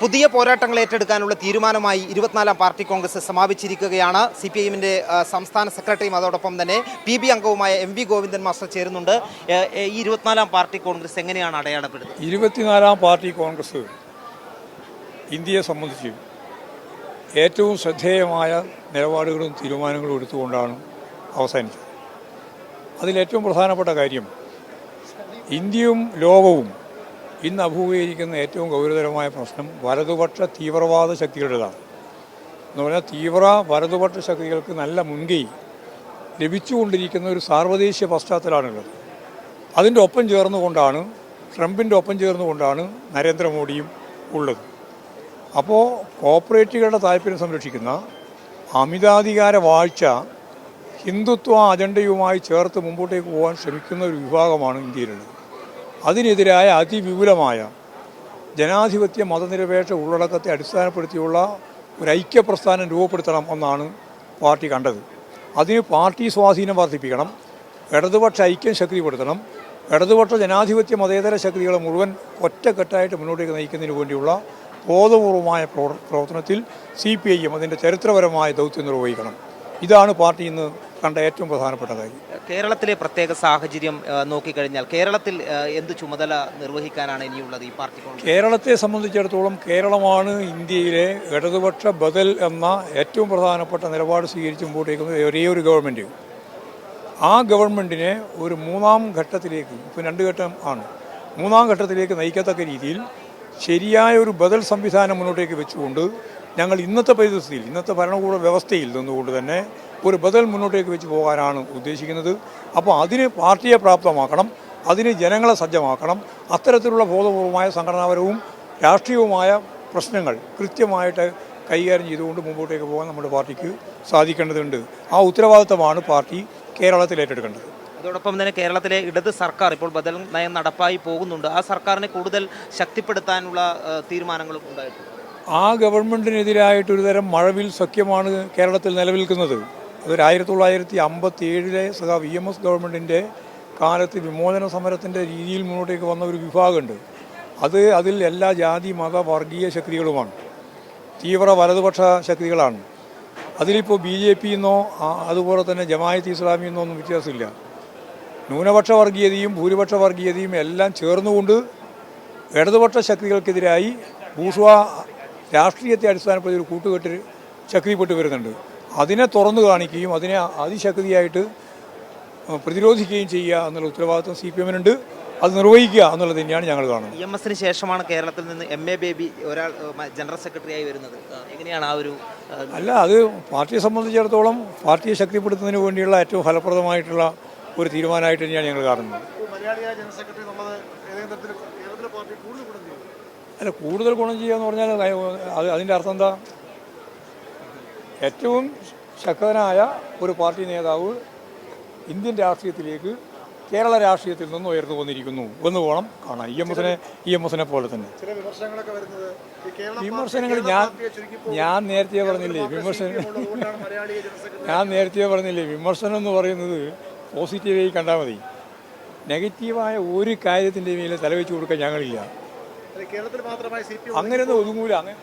പുതിയ പോരാട്ടങ്ങൾ ഏറ്റെടുക്കാനുള്ള തീരുമാനമായി ഇരുപത്തിനാലാം പാർട്ടി കോൺഗ്രസ് സമാപിച്ചിരിക്കുകയാണ്. സി പി ഐഎമ്മിന്റെ സംസ്ഥാന സെക്രട്ടറിയും അതോടൊപ്പം തന്നെ പി ബി അംഗവുമായ എം വി ഗോവിന്ദൻ മാസ്റ്റർ ചേരുന്നുണ്ട്. ഈ ഇരുപത്തിനാലാം പാർട്ടി കോൺഗ്രസ് എങ്ങനെയാണ് അടയാളപ്പെടുന്നത്? ഇരുപത്തിനാലാം പാർട്ടി കോൺഗ്രസ് ഇന്ത്യയെ സംബന്ധിച്ച് ഏറ്റവും ശ്രദ്ധേയമായ നിലപാടുകളും തീരുമാനങ്ങളും എടുത്തുകൊണ്ടാണ് അവസാനിച്ചത്. അതിലേറ്റവും പ്രധാനപ്പെട്ട കാര്യം ഇന്ത്യയും ലോകവും ഇന്ന് അഭിമുഖീകരിക്കുന്ന ഏറ്റവും ഗൗരവതരമായ പ്രശ്നം വലതുപക്ഷ തീവ്രവാദ ശക്തികളുടേതാണ്. എന്ന് പറഞ്ഞാൽ തീവ്ര വലതുപക്ഷ ശക്തികൾക്ക് നല്ല മുൻകൈ ലഭിച്ചുകൊണ്ടിരിക്കുന്ന ഒരു സാർവദേശീയ പശ്ചാത്തലമാണുള്ളത്. അതിന്റെ ഒപ്പം ചേർന്നുകൊണ്ടാണ് ട്രംപിന്റെ ഒപ്പം ചേർന്നുകൊണ്ടാണ് നരേന്ദ്രമോദിയും ഉള്ളത്. അപ്പോൾ കോപ്പറേറ്റുകളുടെ താല്പര്യം സംരക്ഷിക്കുന്ന അമിതാധികാര വാഴ്ച ഹിന്ദുത്വ അജണ്ടയുമായി ചേർത്ത് മുമ്പോട്ടേക്ക് പോകാൻ ശ്രമിക്കുന്ന ഒരു വിഭാഗമാണ് ഇന്ത്യയിലുള്ളത്. അതിനെതിരായ അതിവിപുലമായ ജനാധിപത്യ മതനിരപേക്ഷ ഉള്ളടക്കത്തെ അടിസ്ഥാനപ്പെടുത്തിയുള്ള ഒരു ഐക്യപ്രസ്ഥാനം രൂപപ്പെടുത്തണം എന്നാണ് പാർട്ടി കണ്ടത്. അതിന് പാർട്ടി സ്വാധീനം വർദ്ധിപ്പിക്കണം. ഇടതുപക്ഷ ഐക്യം ശക്തിപ്പെടുത്തണം. ഇടതുപക്ഷ ജനാധിപത്യ മതേതര ശക്തികളെ മുഴുവൻ ഒറ്റക്കെട്ടായിട്ട് മുന്നോട്ടേക്ക് നയിക്കുന്നതിന് വേണ്ടിയുള്ള ബോധപൂർവമായ പ്രവർ- പ്രവർത്തനത്തിൽ സി പി ഐ എം അതിന്റെ ചരിത്രപരമായ ദൗത്യം നിർവഹിക്കണം. ഇതാണ് പാർട്ടി ഇന്ന് കണ്ട ഏറ്റവും പ്രധാനപ്പെട്ട കാര്യം. കേരളത്തിലെ പ്രത്യേക സാഹചര്യം നോക്കിക്കഴിഞ്ഞാൽ കേരളത്തിൽ എന്ത് ചുമതല നിർവഹിക്കാനാണ് ഇനിയുള്ളത് ഈ പാർട്ടി കേരളത്തെ സംബന്ധിച്ചിടത്തോളം കേരളമാണ് ഇന്ത്യയിലെ ഇടതുപക്ഷ ബദൽ എന്ന ഏറ്റവും പ്രധാനപ്പെട്ട നിലപാട് സ്വീകരിച്ച് മുമ്പോട്ടേക്കുന്നത് ഒരേ ഒരു ഗവൺമെന്റ് ആ ഗവൺമെന്റിനെ ഒരു മൂന്നാം ഘട്ടത്തിലേക്ക് ഇപ്പം രണ്ട് ഘട്ടം ആണ് മൂന്നാം ഘട്ടത്തിലേക്ക് നയിക്കത്തക്ക രീതിയിൽ ശരിയായ ഒരു ബദൽ സംവിധാനം മുന്നോട്ടേക്ക് വെച്ചുകൊണ്ട് ഞങ്ങൾ ഇന്നത്തെ പരിസ്ഥിതിയിൽ ഇന്നത്തെ ഭരണകൂട വ്യവസ്ഥയിൽ നിന്നുകൊണ്ട് തന്നെ ഒരു ബദൽ മുന്നോട്ടേക്ക് വെച്ച് പോകാനാണ് ഉദ്ദേശിക്കുന്നത്. അപ്പോൾ അതിന് പാർട്ടിയെ പ്രാപ്തമാക്കണം അതിന് ജനങ്ങളെ സജ്ജമാക്കണം. അത്തരത്തിലുള്ള ബോധപൂർവമായ സംഘടനാപരവും രാഷ്ട്രീയവുമായ പ്രശ്നങ്ങൾ കൃത്യമായിട്ട് കൈകാര്യം ചെയ്തുകൊണ്ട് മുമ്പോട്ടേക്ക് പോകാൻ നമ്മുടെ പാർട്ടിക്ക് സാധിക്കേണ്ടതുണ്ട്. ആ ഉത്തരവാദിത്തമാണ് പാർട്ടി കേരളത്തിൽ ഏറ്റെടുക്കേണ്ടത്. അതോടൊപ്പം തന്നെ കേരളത്തിലെ ഇടത് സർക്കാർ ഇപ്പോൾ ബദൽ നയം നടപ്പായി പോകുന്നുണ്ട്. ആ സർക്കാരിനെ കൂടുതൽ ശക്തിപ്പെടുത്താനുള്ള തീരുമാനങ്ങളും ഉണ്ടായിട്ടുണ്ട്. ആ ഗവൺമെന്റിനെതിരായിട്ടൊരു തരം മഴവിൽ സഖ്യമാണ് കേരളത്തിൽ നിലനിൽക്കുന്നത് അതൊരു ആയിരത്തി തൊള്ളായിരത്തി അമ്പത്തി ഏഴിലെ സഖാ വി എം എസ് ഗവൺമെന്റിന്റെ കാലത്ത് വിമോചന സമരത്തിന്റെ രീതിയിൽ മുന്നോട്ടേക്ക് വന്ന ഒരു വിഭാഗമുണ്ട്. അത് അതിൽ എല്ലാ ജാതി മത വർഗീയ ശക്തികളുമാണ്. തീവ്ര വലതുപക്ഷ ശക്തികളാണ്. അതിലിപ്പോൾ ബി ജെ പി എന്നോ അതുപോലെ തന്നെ ജമായത്ത് ഇസ്ലാമി എന്നോ ഒന്നും വ്യത്യാസമില്ല. ന്യൂനപക്ഷ വർഗീയതയും ഭൂരിപക്ഷ വർഗീയതയും എല്ലാം ചേർന്നുകൊണ്ട് ഇടതുപക്ഷ ശക്തികൾക്കെതിരായി ഭൂഷ്വ രാഷ്ട്രീയത്തെ അടിസ്ഥാനപ്പെടുത്തി ഒരു കൂട്ടുകെട്ട് ശക്തിപ്പെട്ട് വരുന്നുണ്ട്. അതിനെ തുറന്നു കാണിക്കുകയും അതിനെ അതിശക്തിയായിട്ട് പ്രതിരോധിക്കുകയും ചെയ്യുക എന്നുള്ള ഉത്തരവാദിത്വം സി പി എമ്മിനുണ്ട്. അത് നിർവഹിക്കുക എന്നുള്ളത് തന്നെയാണ് ഞങ്ങൾ കാണുന്നത്. ഇ എം എസിന് ശേഷമാണ് കേരളത്തിൽ നിന്ന് എം എ ബേബി ഒരാൾ ജനറൽ സെക്രട്ടറി ആയി വരുന്നത് എങ്ങനെയാണ് ആ ഒരു അല്ല അത് പാർട്ടിയെ സംബന്ധിച്ചിടത്തോളം പാർട്ടിയെ ശക്തിപ്പെടുത്തുന്നതിന് വേണ്ടിയുള്ള ഏറ്റവും ഫലപ്രദമായിട്ടുള്ള ഒരു തീരുമാനമായിട്ട് തന്നെയാണ് ഞങ്ങൾ കാണുന്നത്. അല്ല കൂടുതൽ ഗുണം ചെയ്യുക എന്ന് പറഞ്ഞാൽ അത് അതിന്റെ അർത്ഥം എന്താ? ഏറ്റവും ശക്തനായ ഒരു പാർട്ടി നേതാവ് ഇന്ത്യൻ രാഷ്ട്രീയത്തിലേക്ക് കേരള രാഷ്ട്രീയത്തിൽ നിന്ന് ഉയർന്നു വന്നിരിക്കുന്നു എന്ന് വേണം കാണാൻ. ഇ എം എസിനെ ഇ എം എസിനെ പോലെ തന്നെ. വിമർശനങ്ങൾ ഞാൻ ഞാൻ നേരത്തെ പറഞ്ഞില്ലേ വിമർശനം ഞാൻ നേരത്തെ പറഞ്ഞില്ലേ വിമർശനം എന്ന് പറയുന്നത് പോസിറ്റീവായി കണ്ടാൽ മതി. നെഗറ്റീവായ ഒരു കാര്യത്തിന്റെ മേലെ തലവെച്ച് കൊടുക്കാൻ ഞങ്ങളില്ല. അങ്ങനെയൊന്നും ഒതുങ്ങൂല. അങ്ങനെ